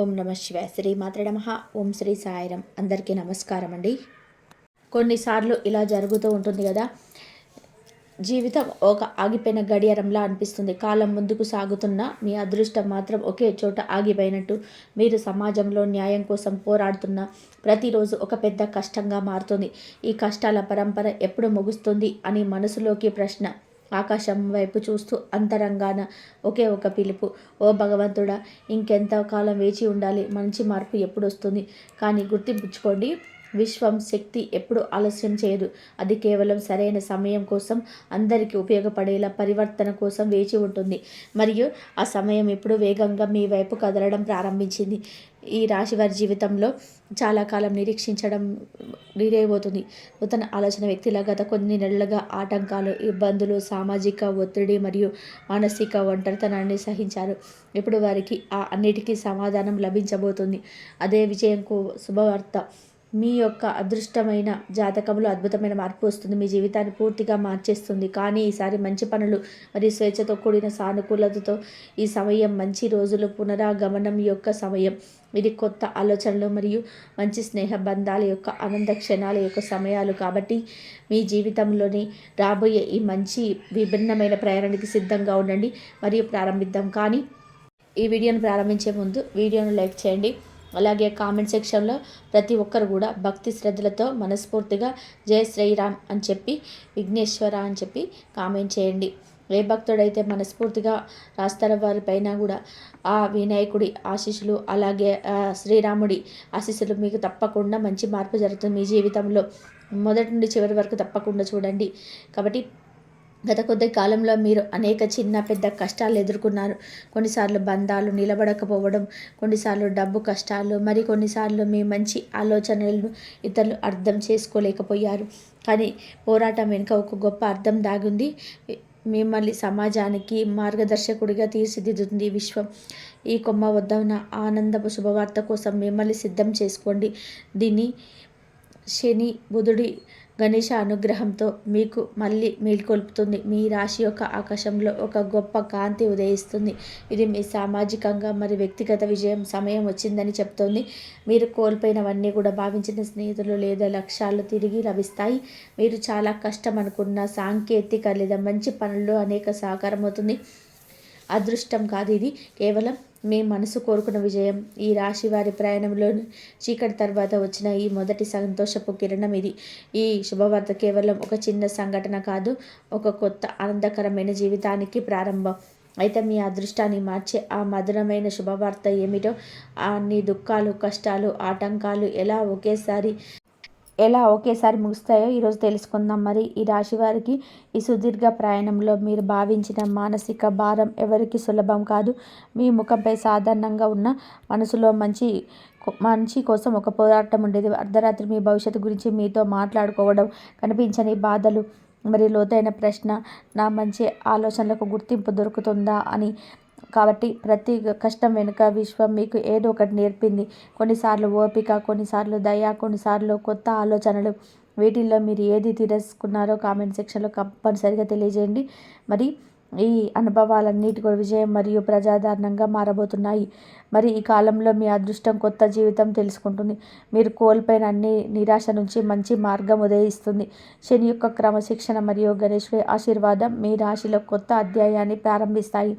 ఓం నమ శివ శ్రీ మాత్ర నమ. ఓం శ్రీ సాయిరం అందరికీ నమస్కారం అండి. కొన్నిసార్లు ఇలా జరుగుతూ ఉంటుంది కదా జీవితం ఒక ఆగిపోయిన గడియారంలా అనిపిస్తుంది. కాలం ముందుకు సాగుతున్న మీ అదృష్టం మాత్రం ఒకే చోట ఆగిపోయినట్టు. మీరు సమాజంలో న్యాయం కోసం పోరాడుతున్న ప్రతిరోజు ఒక పెద్ద కష్టంగా మారుతుంది. ఈ కష్టాల పరంపర ఎప్పుడు ముగుస్తుంది అని మనసులోకి ప్రశ్న. ఆకాశం వైపు చూస్తూ అంతరంగాన ఒకే ఒక పిలుపు. ఓ భగవంతుడా ఇంకెంత కాలం వేచి ఉండాలి? మంచి మార్పు ఎప్పుడు వస్తుంది కానీ గుర్తింపుచ్చుకోండి. విశ్వం శక్తి ఎప్పుడు ఆలస్యం చేయదు. అది కేవలం సరైన సమయం కోసం అందరికీ ఉపయోగపడేలా పరివర్తన కోసం వేచి ఉంటుంది. మరియు ఆ సమయం ఇప్పుడు వేగంగా మీ వైపు కదలడం ప్రారంభించింది. ఈ రాశి వారి జీవితంలో చాలా కాలం నిరీక్షించడం నీరైపోతుంది నూతన ఆలోచన వ్యక్తిలా గత కొన్ని నెలలుగా ఆటంకాలు ఇబ్బందులు సామాజిక ఒత్తిడి మరియు మానసిక ఒంటరితనాన్ని సహించారు. ఇప్పుడు వారికి ఆ అన్నిటికీ సమాధానం లభించబోతుంది. అదే విజయంకు శుభవార్త. మీ యొక్క అదృష్టమైన జాతకంలో అద్భుతమైన మార్పు వస్తుంది. మీ జీవితాన్ని పూర్తిగా మార్చేస్తుంది. కానీ ఈసారి మంచి పనులు మరియు స్వేచ్ఛతో కూడిన సానుకూలతతో ఈ సమయం మంచి రోజులు పునరాగమనం యొక్క సమయం ఇది కొత్త ఆలోచనలు మరియు మంచి స్నేహ బంధాల యొక్క ఆనంద క్షణాల యొక్క సమయాలు కాబట్టి మీ జీవితంలోని రాబోయే ఈ మంచి విభిన్నమైన ప్రయాణానికి సిద్ధంగా ఉండండి మరియు ప్రారంభిద్దాం. కానీ ఈ వీడియోను ప్రారంభించే ముందు వీడియోను లైక్ చేయండి. అలాగే కామెంట్ సెక్షన్లో ప్రతి ఒక్కరు కూడా భక్తి శ్రద్ధలతో మనస్ఫూర్తిగా జయ శ్రీరామ్ అని చెప్పి విఘ్నేశ్వర అని చెప్పి కామెంట్ చేయండి. ఏ భక్తుడైతే మనస్ఫూర్తిగా రాస్తారో వారిపైన కూడా ఆ వినాయకుడి ఆశీస్సులు అలాగే శ్రీరాముడి ఆశీస్సులు మీకు తప్పకుండా మంచి మార్పు జరుగుతుంది మీ జీవితంలో. మొదటి నుండి చివరి వరకు తప్పకుండా చూడండి. కాబట్టి గత కొద్ది కాలంలో మీరు అనేక చిన్న పెద్ద కష్టాలు ఎదుర్కొన్నారు. కొన్నిసార్లు బంధాలు నిలబడకపోవడం కొన్నిసార్లు డబ్బు కష్టాలు మరి కొన్నిసార్లు మీ మంచి ఆలోచనలను ఇతరులు అర్థం చేసుకోలేకపోయారు. కానీ పోరాటం వెనుక ఒక గొప్ప అర్థం దాగుంది. మిమ్మల్ని సమాజానికి మార్గదర్శకుడిగా తీర్చిదిద్దుతుంది విశ్వం. ఈ కొమ్మ వద్ద ఉన్న ఆనందపు శుభవార్త కోసం మిమ్మల్ని సిద్ధం చేసుకోండి. దీన్ని శని బుధుడి గణేష అనుగ్రహంతో మీకు మళ్ళీ మేల్కొల్పుతుంది. మీ రాశి యొక్క ఆకాశంలో ఒక గొప్ప కాంతి ఉదయిస్తుంది. ఇది మీ సామాజికంగా మరి వ్యక్తిగత విజయం సమయం వచ్చిందని చెప్తోంది. మీరు కోల్పోయినవన్నీ కూడా భావించిన స్నేహితులు లేదా లక్ష్యాలు తిరిగి లభిస్తాయి. మీరు చాలా కష్టం అనుకున్న సాంకేతిక లేదా మంచి పనుల్లో అనేక సహకారం అవుతుంది. అదృష్టం కాదు ఇది. కేవలం మీ మనసు కోరుకున్న విజయం. ఈ రాశి వారి ప్రయాణంలో చీకటి తర్వాత వచ్చిన ఈ మొదటి సంతోషపు కిరణం ఇది. ఈ శుభవార్త కేవలం ఒక చిన్న సంఘటన కాదు ఒక కొత్త ఆనందకరమైన జీవితానికి ప్రారంభం. అయితే మీ అదృష్టాన్ని మార్చే ఆ మధురమైన శుభవార్త ఏమిటో అన్ని దుఃఖాలు కష్టాలు ఆటంకాలు ఎలా ఒకేసారి ఎలా ఒకేసారి ముగుస్తాయో ఈరోజు తెలుసుకుందాం. మరి ఈ రాశి వారికి ఈ సుదీర్ఘ ప్రయాణంలో మీరు భావించిన మానసిక భారం ఎవరికి సులభం కాదు. మీ ముఖంపై సాధారణంగా ఉన్న మనసులో మంచి మంచి కోసం ఒక పోరాటం ఉండేది. అర్ధరాత్రి మీ భవిష్యత్తు గురించి మీతో మాట్లాడుకోవడం కనిపించని బాధలు మరి లోతైన ప్రశ్న నా మంచి ఆలోచనలకు గుర్తింపు దొరుకుతుందా అని కాబట్టి ప్రతి కష్టం వెనుక విశ్వం మీకు ఏదో ఒకటి నేర్పింది. కొన్నిసార్లు ఓపిక కొన్నిసార్లు దయ కొన్నిసార్లు కొత్త ఆలోచనలు. వీటిల్లో మీరు ఏది తిరస్కున్నారో కామెంట్ సెక్షన్లో కంపల్సరిగా తెలియజేయండి. మరి ఈ అనుభవాలన్నిటి కూడా విజయం మరియు ప్రజాదరణంగా మారబోతున్నాయి. మరి ఈ కాలంలో మీ అదృష్టం కొత్త జీవితం తెలుసుకుంటుంది. మీరు కోల్పోయిన అన్ని నిరాశ నుంచి మంచి మార్గం ఉదయిస్తుంది. శని యొక్క క్రమశిక్షణ మరియు గణేశ్వరి ఆశీర్వాదం మీ రాశిలో కొత్త అధ్యాయాన్ని ప్రారంభిస్తాయి.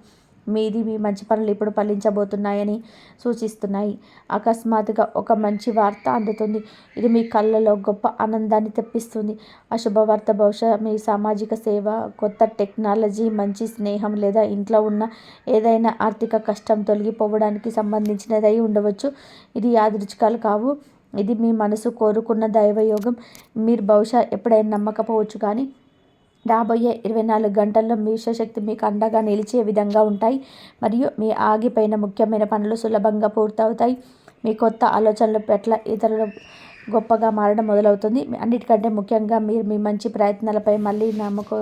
మీది మీ మంచి పనులు ఇప్పుడు ఫలించబోతున్నాయని సూచిస్తున్నాయి. అకస్మాత్తుగా ఒక మంచి వార్త అందుతుంది. ఇది మీ కళ్ళలో గొప్ప ఆనందాన్ని తెప్పిస్తుంది. ఆ శుభవార్త బహుశా మీ సామాజిక సేవ కొత్త టెక్నాలజీ మంచి స్నేహం లేదా ఇంట్లో ఉన్న ఏదైనా ఆర్థిక కష్టం తొలగిపోవడానికి సంబంధించినదై ఉండవచ్చు. ఇది యాదృచ్ఛికాలు కావు. ఇది మీ మనసు కోరుకున్న దైవయోగం. మీరు బహుశా ఎప్పుడైనా నమ్మకపోవచ్చు కానీ రాబోయే ఇరవై నాలుగు గంటల్లో మీ శక్తి మీకు అండగా నిలిచే విధంగా ఉంటాయి. మరియు మీ ఆగిపోయిన ముఖ్యమైన పనులు సులభంగా పూర్తవుతాయి. మీ కొత్త ఆలోచనల పట్ల ఇతరులు గొప్పగా మారడం మొదలవుతుంది. అన్నిటికంటే ముఖ్యంగా మీరు మీ మంచి ప్రయత్నాలపై మళ్ళీ నమ్మకం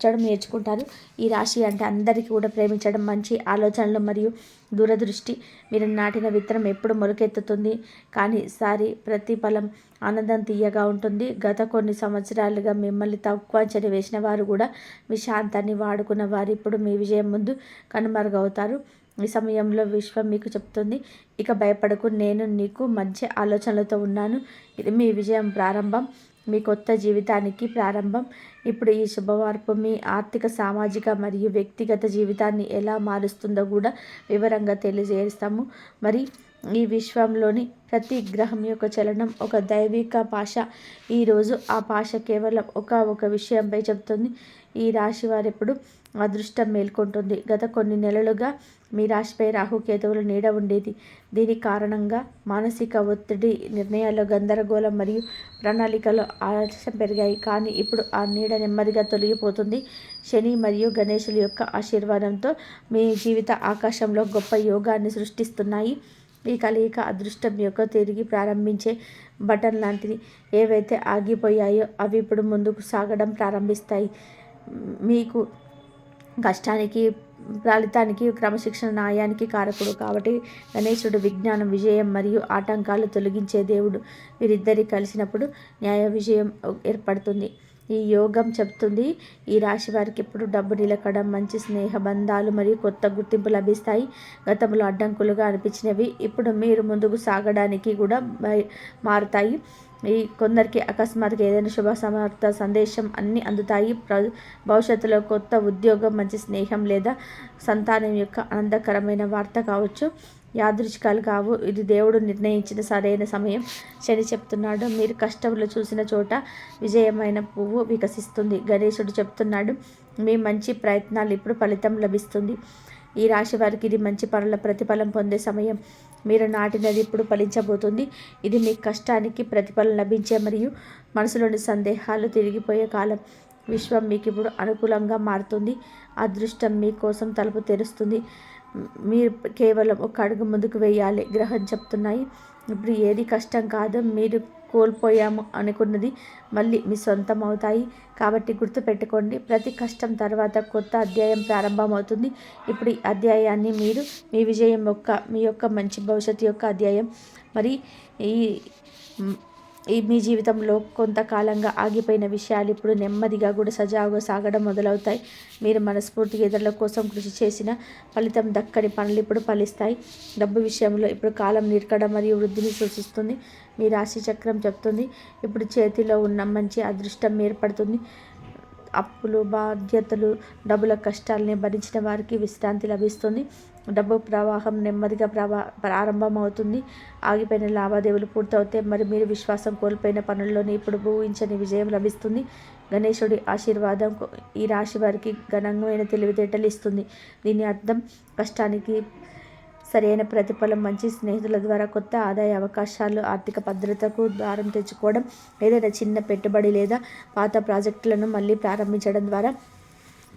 ప్రేమించడం నేర్చుకుంటారు. ఈ రాశి అంటే అందరికీ కూడా ప్రేమించడం మంచి ఆలోచనలు మరియు దూరదృష్టి. మీరు నాటిన విత్తనం ఎప్పుడు మొలకెత్తుతుంది? కానీ సారి ప్రతిఫలం ఆనందం తీయగా ఉంటుంది. గత కొన్ని సంవత్సరాలుగా మిమ్మల్ని తక్కువ అంచనా వేసిన వారు కూడా మీ శాంతాన్ని వాడుకున్న వారు ఇప్పుడు మీ విజయం ముందు కనుమరుగవుతారు. ఈ సమయంలో విశ్వం మీకు చెప్తుంది ఇక భయపడకు నేను నీకు మంచి ఆలోచనలతో ఉన్నాను. ఇది మీ విజయం ప్రారంభం. మీ కొత్త జీవితానికి ప్రారంభం. ఇప్పుడు ఈ శుభవార్పు మీ ఆర్థిక సామాజిక మరియు వ్యక్తిగత జీవితాన్ని ఎలా మారుస్తుందో కూడా వివరంగా తెలియజేస్తాము. మరి ఈ విశ్వంలోని ప్రతి గ్రహం యొక్క చలనం ఒక దైవిక భాష. ఈరోజు ఆ భాష కేవలం ఒక ఒక విషయంపై చెబుతుంది. ఈ రాశి వారెప్పుడు అదృష్టం మేల్కొంటుంది. గత కొన్ని నెలలుగా మీ రాశిపై రాహుకేతువుల నీడ ఉండేది. దీని కారణంగా మానసిక ఒత్తిడి నిర్ణయాల్లో గందరగోళం మరియు ప్రణాళికలో ఆలస్యం పెరిగాయి. కానీ ఇప్పుడు ఆ నీడ నెమ్మదిగా తొలగిపోతుంది. శని మరియు గణేశుల యొక్క ఆశీర్వాదంతో మీ జీవిత ఆకాశంలో గొప్ప యోగాన్ని సృష్టిస్తున్నాయి. ఈ కలయిక అదృష్టం యొక్క తిరిగి ప్రారంభించే బటన్ లాంటిది. ఏవైతే ఆగిపోయాయో అవి ఇప్పుడు ముందుకు సాగడం ప్రారంభిస్తాయి. మీకు కష్టానికి ఫలితానికి క్రమశిక్షణ న్యాయానికి కారకుడు కాబట్టి గణేశుడు విజ్ఞానం విజయం మరియు ఆటంకాలు తొలగించే దేవుడు. వీరిద్దరి కలిసినప్పుడు న్యాయ విజయం ఏర్పడుతుంది. ఈ యోగం చెప్తుంది ఈ రాశి వారికి ఇప్పుడు డబ్బు నిలకడం మంచి స్నేహ బంధాలు మరియు కొత్త గుర్తింపు లభిస్తాయి. గతంలో అడ్డంకులుగా అనిపించినవి ఇప్పుడు మీరు ముందుకు సాగడానికి కూడా మారుతాయి. ఈ కొందరికి అకస్మాత్తుగా ఏదైనా శుభ సమర్థ సందేశం అన్నీ అందుతాయి. భవిష్యత్తులో కొత్త ఉద్యోగం మంచి స్నేహం లేదా సంతానం యొక్క ఆనందకరమైన వార్త కావచ్చు. యాదృచ్ఛికాలు కావు. ఇది దేవుడు నిర్ణయించిన సరైన సమయం. శని చెప్తున్నాడు మీరు కష్టంలో చూసిన చోట విజయమైన పువ్వు వికసిస్తుంది. గణేశుడు చెప్తున్నాడు మీ మంచి ప్రయత్నాలు ఇప్పుడు ఫలితం లభిస్తుంది. ఈ రాశి వారికి ఇది మంచి పనుల ప్రతిఫలం పొందే సమయం. మీరు నాటినది ఇప్పుడు ఫలించబోతుంది. ఇది మీ కష్టానికి ప్రతిఫలం లభించే మరియు మనసులోని సందేహాలు తిరిగిపోయే కాలం. విశ్వం మీకు ఇప్పుడు అనుకూలంగా మారుతుంది. అదృష్టం మీకోసం తలుపు తెరుస్తుంది. మీరు కేవలం ఒక అడుగు ముందుకు వేయాలి. గ్రహం చెప్తున్నాయి. ఇప్పుడు ఏది కష్టం కాదు మీరు కోల్పోయాము అనుకున్నది మళ్ళీ మీ సొంతం అవుతాయి కాబట్టి గుర్తుపెట్టుకోండి ప్రతి కష్టం తర్వాత కొత్త అధ్యాయం ప్రారంభమవుతుంది. ఇప్పుడు ఈ అధ్యాయాన్ని మీరు మీ విజయం యొక్క మీ యొక్క మంచి భవిష్యత్తు యొక్క అధ్యాయం. మరి ఈ ఈ మీ జీవితంలో కొంతకాలంగా ఆగిపోయిన విషయాలు ఇప్పుడు నెమ్మదిగా కూడా సజావుగా సాగడం మొదలవుతాయి. మీరు మనస్ఫూర్తిగా ఇతరుల కోసం కృషి చేసిన ఫలితం దక్కని పనులు ఇప్పుడు ఫలిస్తాయి. డబ్బు విషయంలో ఇప్పుడు కాలం నిరకడం మరియు వృద్ధిని సూచిస్తుంది. మీ రాశి చక్రం చెప్తుంది. ఇప్పుడు చేతిలో ఉన్న మంచి అదృష్టం ఏర్పడుతుంది. అప్పులు బాధ్యతలు డబ్బుల కష్టాలని భరించిన వారికి విశ్రాంతి లభిస్తుంది. డబ్బు ప్రవాహం నెమ్మదిగా ప్రవా ప్రారంభమవుతుంది. ఆగిపోయిన లావాదేవీలు పూర్తవుతాయి. మరి మీరు విశ్వాసం కోల్పోయిన పనుల్లోనే ఇప్పుడు ఊహించని విజయం లభిస్తుంది. గణేశుడి ఆశీర్వాదం ఈ రాశి వారికి ఘనంగా తెలివితేటలు ఇస్తుంది. దీని అర్థం కష్టానికి సరైన ప్రతిఫలం మంచి స్నేహితుల ద్వారా కొత్త ఆదాయ అవకాశాలు ఆర్థిక భద్రతకు దారం తెచ్చుకోవడం ఏదైనా చిన్న పెట్టుబడి లేదా పాత ప్రాజెక్టులను మళ్ళీ ప్రారంభించడం ద్వారా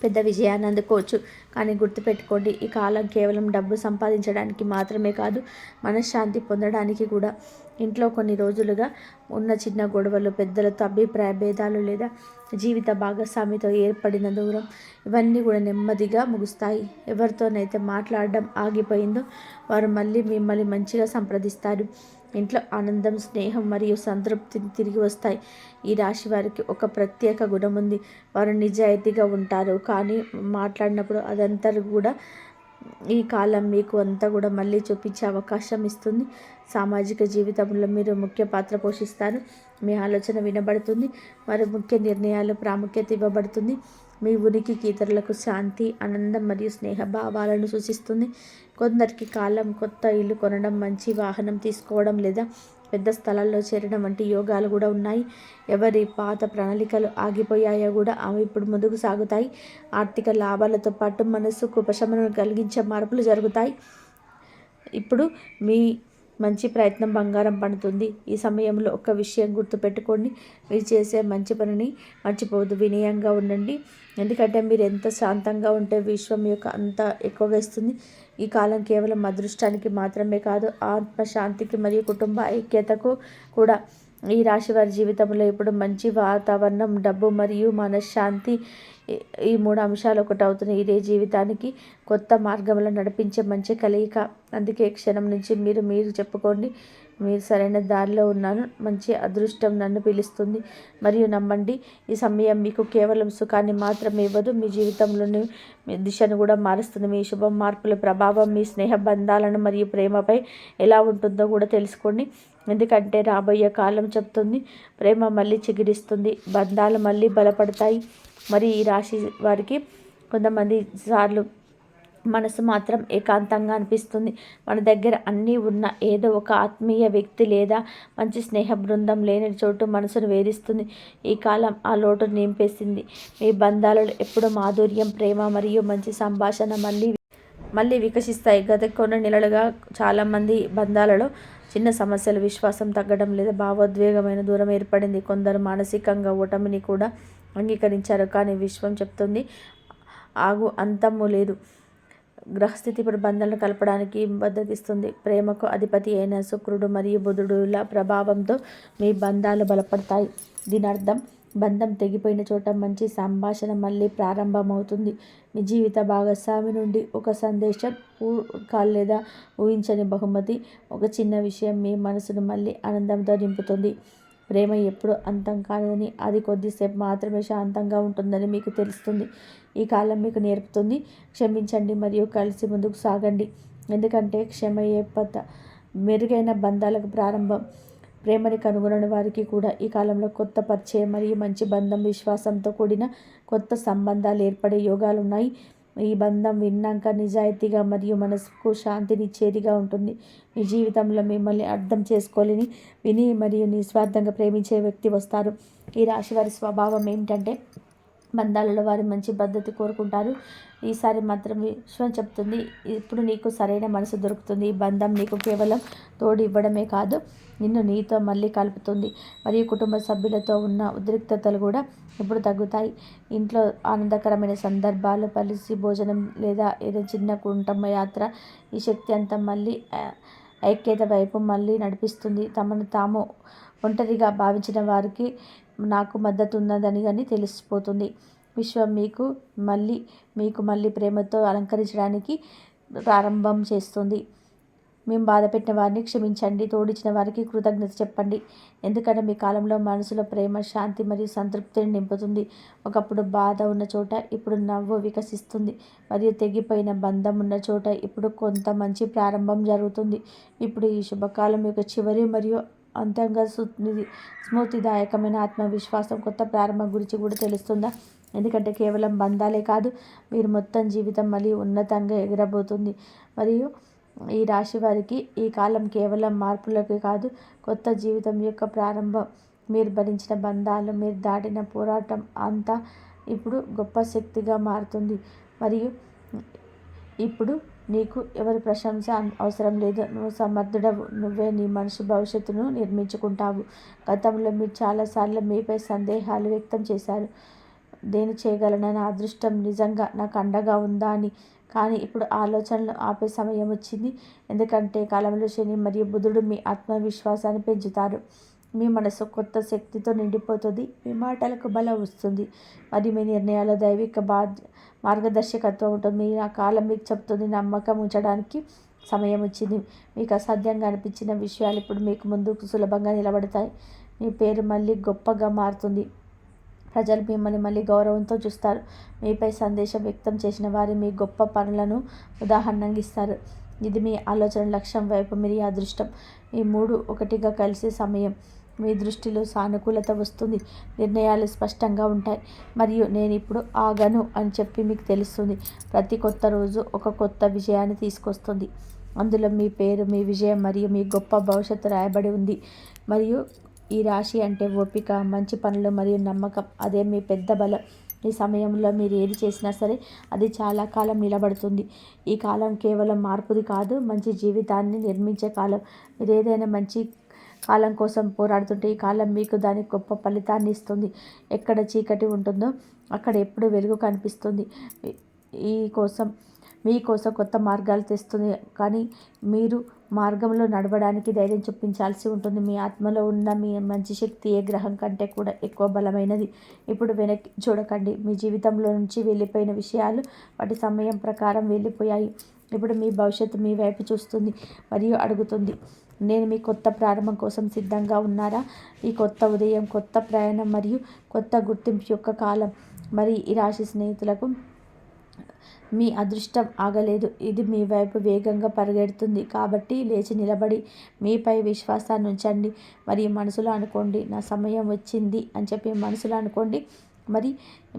పెద్ద విజయాన్ని అందుకోవచ్చు. కానీ గుర్తుపెట్టుకోండి ఈ కాలం కేవలం డబ్బు సంపాదించడానికి మాత్రమే కాదు మనశ్శాంతి పొందడానికి కూడా. ఇంట్లో కొన్ని రోజులుగా ఉన్న చిన్న గొడవలు పెద్దలతో అభిప్రాయ భేదాలు లేదా జీవిత భాగస్వామితో ఏర్పడిన దూరం ఇవన్నీ కూడా నెమ్మదిగా ముగుస్తాయి. ఎవరితోనైతే మాట్లాడడం ఆగిపోయిందో వారు మళ్ళీ మిమ్మల్ని మంచిగా సంప్రదిస్తారు. ఇంట్లో ఆనందం స్నేహం మరియు సంతృప్తి తిరిగి వస్తాయి. ఈ రాశి వారికి ఒక ప్రత్యేక గుణం ఉంది. వారు నిజాయితీగా ఉంటారు. కానీ మాట్లాడినప్పుడు అదంతా కూడా ఈ కాలం మీకు అంతా కూడా మళ్ళీ చూపించే అవకాశం ఇస్తుంది. సామాజిక జీవితంలో మీరు ముఖ్య పాత్ర పోషిస్తారు. మీ ఆలోచన వినబడుతుంది. మరి ముఖ్య నిర్ణయాలు ప్రాముఖ్యత ఇవ్వబడుతుంది. మీ ఉనికికి ఇతరులకు శాంతి ఆనందం మరియు స్నేహ భావాలను సూచిస్తుంది. కొందరికి కాలం కొత్త ఇల్లు కొనడం మంచి వాహనం తీసుకోవడం లేదా పెద్ద స్థలాల్లో చేరడం వంటి యోగాలు కూడా ఉన్నాయి. ఎవరి పాత ప్రణాళికలు ఆగిపోయాయో కూడా అవి ఇప్పుడు ముందుకు సాగుతాయి. ఆర్థిక లాభాలతో పాటు మనసుకు ఉపశమనం కలిగించే మార్పులు జరుగుతాయి. ఇప్పుడు మీ మంచి ప్రయత్నం బంగారం పండుతుంది ఈ సమయంలో ఒక విషయం గుర్తుపెట్టుకోండి. మీరు చేసే మంచి పనిని మర్చిపోవద్దు. వినయంగా ఉండండి. ఎందుకంటే మీరు ఎంత శాంతంగా ఉంటే విశ్వం యొక్క అంత ఎక్కువగా ఇస్తుంది ఈ కాలం కేవలం అదృష్టానికి మాత్రమే కాదు ఆత్మశాంతికి మరియు కుటుంబ ఐక్యతకు కూడా. ఈ రాశి వారి జీవితంలో ఇప్పుడు మంచి వాతావరణం డబ్బు మరియు మనశ్శాంతి ఈ మూడు అంశాలు ఒకటి అవుతున్నాయి. ఇదే జీవితానికి కొత్త మార్గంలో నడిపించే మంచి కలయిక. అందుకే క్షణం నుంచి మీరు మీరు చెప్పుకోండి. మీరు సరైన దారిలో ఉన్నాను. మంచి అదృష్టం నన్ను పిలుస్తుంది. మరియు నమ్మండి ఈ సమయం మీకు కేవలం సుఖాన్ని మాత్రమే ఇవ్వదు. మీ జీవితంలోని మీ దిశను కూడా మారుస్తుంది. మీ శుభ మార్పుల ప్రభావం మీ స్నేహ బంధాలను మరియు ప్రేమపై ఎలా ఉంటుందో కూడా తెలుసుకోండి. ఎందుకంటే రాబోయే కాలం చెప్తుంది ప్రేమ మళ్ళీ చిగురిస్తుంది బంధాలు మళ్ళీ బలపడతాయి. మరి ఈ రాశి వారికి కొంతమంది సార్లు మనసు మాత్రం ఏకాంతంగా అనిపిస్తుంది. మన దగ్గర అన్నీ ఉన్న ఏదో ఒక ఆత్మీయ వ్యక్తి లేదా మంచి స్నేహ బృందం లేని చోటు మనసును వేధిస్తుంది. ఈ కాలం ఆ లోటు నింపేసింది. మీ బంధాలలో ఎప్పుడు మాధుర్యం ప్రేమ మరియు మంచి సంభాషణ మళ్ళీ మళ్ళీ వికసిస్తాయి. గత కొన్ని నెలలుగా చాలామంది బంధాలలో చిన్న సమస్యలు విశ్వాసం తగ్గడం లేదా భావోద్వేగమైన దూరం ఏర్పడింది. కొందరు మానసికంగా ఓటమిని కూడా అంగీకరించారు కానీ విశ్వం చెప్తుంది ఆగు అంతము లేదు. గ్రహస్థితి ఇప్పుడు బంధాలను కలపడానికి మద్దతిస్తుంది. ప్రేమకు అధిపతి అయిన శుక్రుడు మరియు బుధుడుల ప్రభావంతో మీ బంధాలు బలపడతాయి. దీని అర్థం బంధం తెగిపోయిన చోట మంచి సంభాషణ మళ్ళీ ప్రారంభమవుతుంది. మీ జీవిత భాగస్వామి నుండి ఒక సందేశం లేదా ఊహించని బహుమతి. ఒక చిన్న విషయం మీ మనసును మళ్ళీ ఆనందంతో నింపుతుంది. ప్రేమ ఎప్పుడు అంతం కాదని అది కొద్దిసేపు మాత్రమే శాంతంగా ఉంటుందని మీకు తెలుస్తుంది. ఈ కాలం మీకు నేర్పుతుంది. క్షమించండి మరియు కలిసి ముందుకు సాగండి. ఎందుకంటే క్షమయే పత మెరుగైన బంధాలకు ప్రారంభం. ప్రేమని కనుగొనని వారికి కూడా ఈ కాలంలో కొత్త పరిచయం మరియు మంచి బంధం విశ్వాసంతో కూడిన కొత్త సంబంధాలు ఏర్పడే యోగాలు ఉన్నాయి ఈ బంధం విన్నాక నిజాయితీగా మరియు మనసుకు శాంతినిచ్చేదిగా ఉంటుంది. మీ జీవితంలో మిమ్మల్ని అర్థం చేసుకోలేని విని మరియు నిస్వార్థంగా ప్రేమించే వ్యక్తి వస్తారు. ఈ రాశి వారి స్వభావం ఏమిటంటే బంధాలలో వారి మంచి పద్ధతి కోరుకుంటారు. ఈసారి మాత్రం విశ్వం చెప్తుంది ఇప్పుడు నీకు సరైన మనసు దొరుకుతుంది. ఈ బంధం నీకు కేవలం తోడు ఇవ్వడమే కాదు నిన్ను నీతో మళ్ళీ కలుపుతుంది. మరియు కుటుంబ సభ్యులతో ఉన్న ఉద్రిక్తతలు కూడా ఇప్పుడు తగ్గుతాయి. ఇంట్లో ఆనందకరమైన సందర్భాలు కలిసి భోజనం లేదా ఏదో చిన్న కుటుంబ యాత్ర ఈ శక్తి అంతా మళ్ళీ ఐక్యత వైపు మళ్ళీ నడిపిస్తుంది. తమను తాము ఒంటరిగా భావించిన వారికి నాకు మద్దతు ఉన్నదని కానీ తెలిసిపోతుంది. విశ్వం మీకు మళ్ళీ మీకు మళ్ళీ ప్రేమతో అలంకరించడానికి ప్రారంభం చేస్తుంది. మేము బాధపెట్టిన వారిని క్షమించండి తోడిచిన వారికి కృతజ్ఞత చెప్పండి. ఎందుకంటే మీ కాలంలో మనసులో ప్రేమ శాంతి మరియు సంతృప్తిని నింపుతుంది. ఒకప్పుడు బాధ ఉన్న చోట ఇప్పుడు నవ్వు వికసిస్తుంది. మరియు తెగిపోయిన బంధం ఉన్న చోట ఇప్పుడు కొంత మంచి ప్రారంభం జరుగుతుంది. ఇప్పుడు ఈ శుభకాలం యొక్క చివరి మరియు అంతంగా స్మూర్తిదాయకమైన ఆత్మవిశ్వాసం కొత్త ప్రారంభం గురించి కూడా తెలుస్తుందా? ఎందుకంటే కేవలం బంధాలే కాదు మీరు మొత్తం జీవితం మళ్ళీ ఉన్నతంగా ఎగరబోతుంది. మరియు ఈ రాశి వారికి ఈ కాలం కేవలం మార్పులకే కాదు కొత్త జీవితం యొక్క ప్రారంభం. మీరు భరించిన బంధాలు మీరు దాటిన పోరాటం అంతా ఇప్పుడు గొప్ప శక్తిగా మారుతుంది. మరియు ఇప్పుడు నీకు ఎవరి ప్రశంస అవసరం లేదు. నువ్వు సమర్థుడవు. నువ్వే నీ మనిషి భవిష్యత్తును నిర్మించుకుంటావు. గతంలో మీరు చాలాసార్లు మీపై సందేహాలు వ్యక్తం చేశారు. దేని చేయగలనని అదృష్టం నిజంగా నాకు అండగా ఉందా అని కానీ ఇప్పుడు ఆలోచనలు ఆపే సమయం వచ్చింది. ఎందుకంటే కాలంలో శని మరియు బుధుడు మీ ఆత్మవిశ్వాసాన్ని పెంచుతారు. మీ మనసు కొత్త శక్తితో నిండిపోతుంది. మీ మాటలకు బలం వస్తుంది. మరి మీ నిర్ణయాల దైవిక బాధ్య మార్గదర్శకత్వం ఉంటుంది. మీ నా కాలం మీకు చెప్తుంది నమ్మకం ఉంచడానికి సమయం వచ్చింది. మీకు అసాధ్యంగా అనిపించిన విషయాలు ఇప్పుడు మీకు ముందుకు సులభంగా నిలబడతాయి. మీ పేరు మళ్ళీ గొప్పగా మారుతుంది. ప్రజలు మిమ్మల్ని మళ్ళీ గౌరవంతో చూస్తారు. మీపై సందేశం వ్యక్తం చేసిన వారి మీ గొప్ప పనులను ఉదాహరణగా ఇస్తారు. ఇది మీ ఆలోచన లక్ష్యం వైపు మీరు అదృష్టం. ఈ మూడు ఒకటిగా కలిసే సమయం మీ దృష్టిలో సానుకూలత వస్తుంది. నిర్ణయాలు స్పష్టంగా ఉంటాయి. మరియు నేను ఇప్పుడు ఆగను అని చెప్పి మీకు తెలుస్తుంది. ప్రతి కొత్త రోజు ఒక కొత్త విజయాన్ని తీసుకొస్తుంది. అందులో మీ పేరు మీ విజయం మరియు మీ గొప్ప భవిష్యత్తు రాయబడి ఉంది. మరియు ఈ రాశి అంటే ఓపిక మంచి పనులు మరియు నమ్మకం. అదే మీ పెద్ద బలం. ఈ సమయంలో మీరు ఏది చేసినా సరే అది చాలా కాలం నిలబడుతుంది. ఈ కాలం కేవలం మార్పుది కాదు మంచి జీవితాన్ని నిర్మించే కాలం. మీరు ఏదైనా మంచి కాలం కోసం పోరాడుతుంటే ఈ కాలం మీకు దాని గొప్ప ఫలితాన్ని ఇస్తుంది. ఎక్కడ చీకటి ఉంటుందో అక్కడ ఎప్పుడు వెలుగు కనిపిస్తుంది. ఈ కోసం మీకోసం కొత్త మార్గాలు తెస్తుంది. కానీ మీరు మార్గంలో నడవడానికి ధైర్యం చూపించాల్సి ఉంటుంది. మీ ఆత్మలో ఉన్న మీ మంచి శక్తి ఏ గ్రహం కంటే కూడా ఎక్కువ బలమైనది. ఇప్పుడు వెనక్కి చూడకండి. మీ జీవితంలో నుంచి వెళ్ళిపోయిన విషయాలు వాటి సమయం ప్రకారం వెళ్ళిపోయాయి. ఇప్పుడు మీ భవిష్యత్తు మీ వైపు చూస్తుంది మరియు అడుగుతుంది. నేను మీ కొత్త ప్రారంభం కోసం సిద్ధంగా ఉన్నారా? ఈ కొత్త ఉదయం కొత్త ప్రయాణం మరియు కొత్త గుర్తింపు యొక్క కాలం. మరి ఈ రాశి స్నేహితులకు మీ అదృష్టం ఆగలేదు. ఇది మీ వైపు వేగంగా పరిగెడుతుంది. కాబట్టి లేచి నిలబడి మీపై విశ్వాసాన్ని ఉంచండి. మరి మనసులో అనుకోండి నా సమయం వచ్చింది అని చెప్పి మనసులో అనుకోండి మరి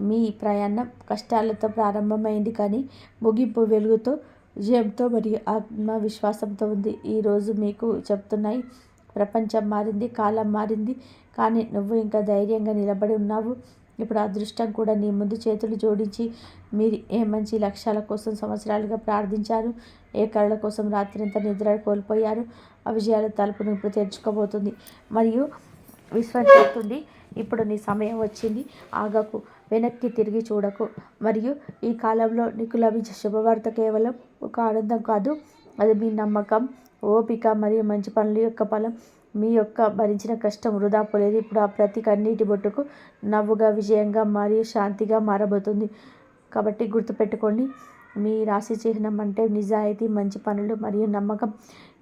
మీ ప్రయాణం కష్టాలతో ప్రారంభమైంది. కానీ ముగింపు వెలుగుతో విజయంతో మరియు ఆత్మవిశ్వాసంతో ఉంది. ఈరోజు మీకు చెప్తున్నాయి ప్రపంచం మారింది కాలం మారింది. కానీ నువ్వు ఇంకా ధైర్యంగా నిలబడి ఉన్నావు. ఇప్పుడు అదృష్టం కూడా నీ ముందు చేతులు జోడించి మీరు ఏ మంచి లక్ష్యాల కోసం సంవత్సరాలుగా ప్రార్థించారు? ఏ కళల కోసం రాత్రంతా నిద్ర కోల్పోయారు? ఆ విజయాల తలుపును ఇప్పుడు తెరుచుకోబోతుంది మరియు విశ్వం చెప్తుంది ఇప్పుడు నీ సమయం వచ్చింది ఆగకు వెనక్కి తిరిగి చూడకు. మరియు ఈ కాలంలో నీకు లభించే శుభవార్త కేవలం ఒక ఆనందం కాదు. అది మీ నమ్మకం ఓపిక మరియు మంచి పనుల యొక్క ఫలం. మీ యొక్క భరించిన కష్టం వృధా పోలేదు. ఇప్పుడు ఆ ప్రతి కన్నీటి బొట్టుకు నవ్వుగా విజయంగా మరియు శాంతిగా మారబోతుంది. కాబట్టి గుర్తుపెట్టుకోండి మీ రాశి చిహ్నం అంటే నిజాయితీ మంచి పనులు మరియు నమ్మకం.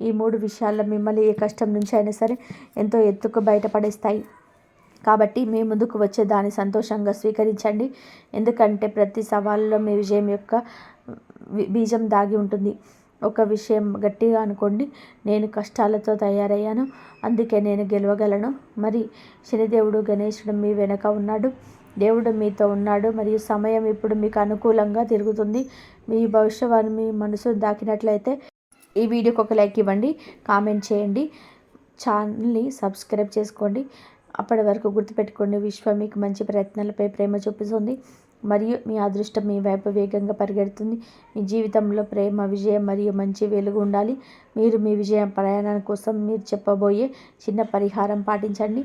ఈ మూడు విషయాల్లో మిమ్మల్ని ఏ కష్టం నుంచి అయినా సరే ఎంతో ఎత్తుకు బయటపడేస్తాయి. కాబట్టి మీ ముందుకు వచ్చే దాన్ని సంతోషంగా స్వీకరించండి. ఎందుకంటే ప్రతి సవాల్లో మీ విజయం యొక్క బీజం దాగి ఉంటుంది. ఒక విషయం గట్టిగా అనుకోండి. నేను కష్టాలతో తయారయ్యాను. అందుకే నేను గెలవగలను. మరి శనిదేవుడు గణేశుడు మీ వెనక ఉన్నాడు. దేవుడు మీతో ఉన్నాడు. మరియు సమయం ఇప్పుడు మీకు అనుకూలంగా తిరుగుతుంది. మీ భవిష్యవాణి మీ మనసు దాకినట్లయితే ఈ వీడియోకి ఒక లైక్ ఇవ్వండి. కామెంట్ చేయండి. ఛానల్ని సబ్స్క్రైబ్ చేసుకోండి. అప్పటి వరకు గుర్తుపెట్టుకోండి. విశ్వం మీకు మంచి ప్రయత్నాలపై ప్రేమ చూపిస్తుంది. మరియు మీ అదృష్టం మీ వైపు వేగంగా పరిగెడుతుంది. మీ జీవితంలో ప్రేమ విజయం మరియు మంచి వెలుగు ఉండాలి. మీరు మీ విజయం ప్రయాణం కోసం మీరు చెప్పబోయే చిన్న పరిహారం పాటించండి.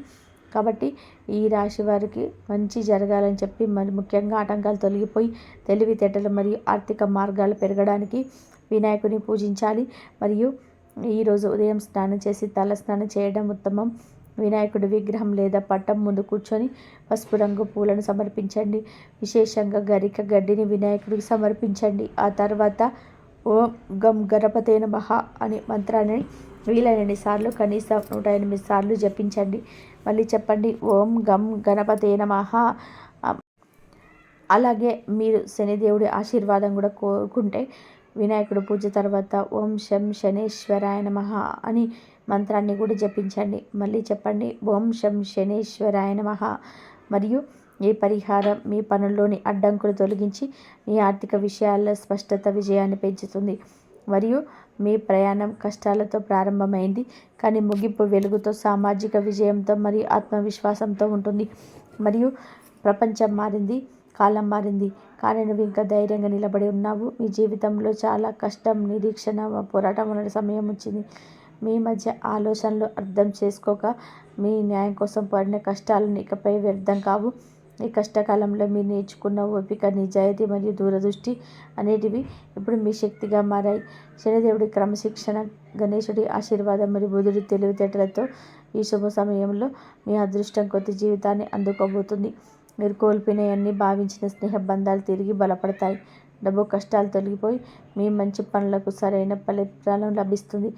కాబట్టి ఈ రాశి వారికి మంచి జరగాలని చెప్పి మరి ముఖ్యంగా ఆటంకాలు తొలగిపోయి తెలివితేటలు మరియు ఆర్థిక మార్గాలు పెరగడానికి వినాయకుని పూజించాలి. మరియు ఈరోజు ఉదయం స్నానం చేసి తల స్నానం చేయడం ఉత్తమం. వినాయకుడి విగ్రహం లేదా పట్టం ముందు కూర్చొని పసుపు రంగు పూలను సమర్పించండి. విశేషంగా గరిక గడ్డిని వినాయకుడికి సమర్పించండి. ఆ తర్వాత ఓం గం గణపతేన మహా అనే మంత్రాన్ని వీలైనన్ని సార్లు కనీసం నూట ఎనిమిది సార్లు జపించండి. మళ్ళీ చెప్పండి ఓం గం గణపతేన మహా అలాగే మీరు శనిదేవుడి ఆశీర్వాదం కూడా కోరుకుంటే వినాయకుడు పూజ తర్వాత ఓం శం శనేశ్వరాయ నమ అని మంత్రాన్ని కూడా జపించండి. మళ్ళీ చెప్పండి ఓం శం శనేశ్వరాయ నమ. మరియు ఈ పరిహారం మీ పనుల్లోని అడ్డంకులు తొలగించి మీ ఆర్థిక విషయాల్లో స్పష్టత విజయాన్ని పెంచుతుంది. మరియు మీ ప్రయాణం కష్టాలతో ప్రారంభమైంది కానీ ముగింపు వెలుగుతో సామాజిక విజయంతో మరియు ఆత్మవిశ్వాసంతో ఉంటుంది. మరియు ప్రపంచం మారింది. కాలం మారింది. కానీ నువ్వు ఇంకా ధైర్యంగా నిలబడి ఉన్నావు. మీ జీవితంలో చాలా కష్టం నిరీక్షణ పోరాటం ఉన్న సమయం వచ్చింది. మీ మధ్య ఆలోచనలు అర్థం చేసుకోక మీ న్యాయం కోసం పడిన కష్టాలను ఇకపై వ్యర్థం కావు. ఈ కష్టకాలంలో మీరు నేర్చుకున్న ఓపిక నిజాయితీ మరియు దూరదృష్టి అనేటివి ఇప్పుడు మీ శక్తిగా మారాయి. శనిదేవుడి క్రమశిక్షణ గణేశుడి ఆశీర్వాదం మరియు బుధుడి తెలివితేటలతో ఈ శుభ సమయంలో మీ అదృష్టం కొత్త జీవితాన్ని అందుకోబోతుంది. మీరు కోల్పోయినవన్నీ భావించిన స్నేహ బంధాలు తిరిగి బలపడతాయి. డబ్బు కష్టాలు తొలగిపోయి మీ మంచి పనులకు సరైన ఫలితాలను లభిస్తుంది.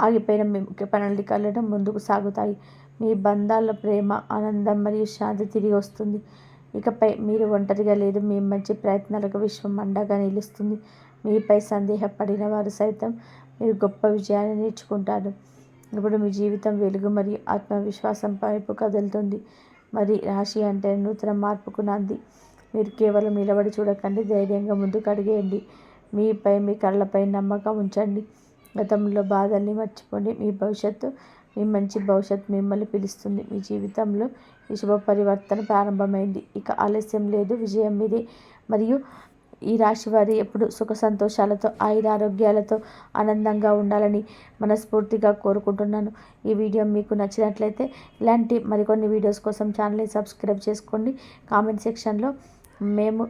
ఆగిపోయిన మీ ముఖ్య ప్రణాళికలను ముందుకు సాగుతాయి. మీ బంధాల ప్రేమ ఆనందం మరియు శాంతి తిరిగి వస్తుంది. ఇకపై మీరు ఒంటరిగా లేదు మీ మంచి ప్రయత్నాలకు విశ్వం అండగా నిలుస్తుంది. మీపై సందేహపడిన వారు సైతం మీరు గొప్ప విజయాన్ని నేర్చుకుంటారు. ఇప్పుడు మీ జీవితం వెలుగు మరియు ఆత్మవిశ్వాసం వైపు కదులుతుంది. మరి రాశి అంటే నూతన మార్పుకు నాంది. మీరు కేవలం నిలబడి చూడకండి ధైర్యంగా ముందుకు అడిగేయండి. మీపై మీ కళ్ళపై నమ్మకం ఉంచండి. గతంలో బాధల్ని మర్చిపోండి. మీ భవిష్యత్తు మీ మంచి భవిష్యత్తు మిమ్మల్ని పిలుస్తుంది. మీ జీవితంలో ఈ శుభ పరివర్తన ప్రారంభమైంది. ఇక ఆలస్యం లేదు. విజయం మీదే. మరియు ఈ రాశి వారి ఎప్పుడు సుఖ సంతోషాలతో ఆయురారోగ్యాలతో ఆనందంగా ఉండాలని మనస్ఫూర్తిగా కోరుకుంటున్నాను. ఈ వీడియో మీకు నచ్చినట్లయితే ఇలాంటి మరికొన్ని వీడియోస్ కోసం ఛానల్ని సబ్స్క్రైబ్ చేసుకోండి. కామెంట్ సెక్షన్లో మేము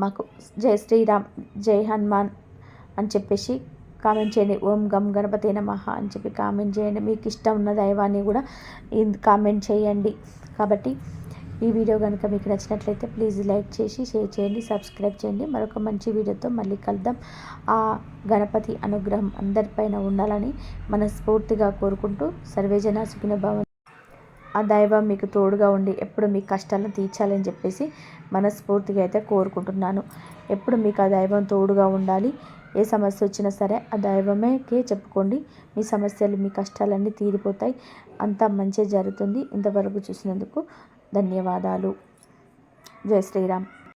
మాకు జై శ్రీరామ్ జై హనుమాన్ అని చెప్పేసి కామెంట్ చేయండి. ఓం గమ్ గణపతి నమః అని చెప్పి కామెంట్ చేయండి. మీకు ఇష్టం ఉన్న దైవాన్ని కూడా కామెంట్ చేయండి. కాబట్టి ఈ వీడియో కనుక మీకు నచ్చినట్లయితే ప్లీజ్ లైక్ చేసి షేర్ చేయండి సబ్స్క్రైబ్ చేయండి. మరొక మంచి వీడియోతో మళ్ళీ కలుద్దాం. ఆ గణపతి అనుగ్రహం అందరిపైన ఉండాలని మనస్ఫూర్తిగా కోరుకుంటూ సర్వేజన సుఖిన భవన్ ఆ దైవం మీకు తోడుగా ఉండి ఎప్పుడు మీ కష్టాలను తీర్చాలని చెప్పేసి మనస్ఫూర్తిగా అయితే కోరుకుంటున్నాను. ఎప్పుడు మీకు ఆ దైవం తోడుగా ఉండాలి ఏ సమస్య వచ్చినా సరే ఆ దైవమేకే చెప్పుకోండి. మీ సమస్యలు మీ కష్టాలన్నీ తీరిపోతాయి. అంతా మంచి జరుగుతుంది. ఇంతవరకు చూసినందుకు ధన్యవాదాలు. జై శ్రీరామ్.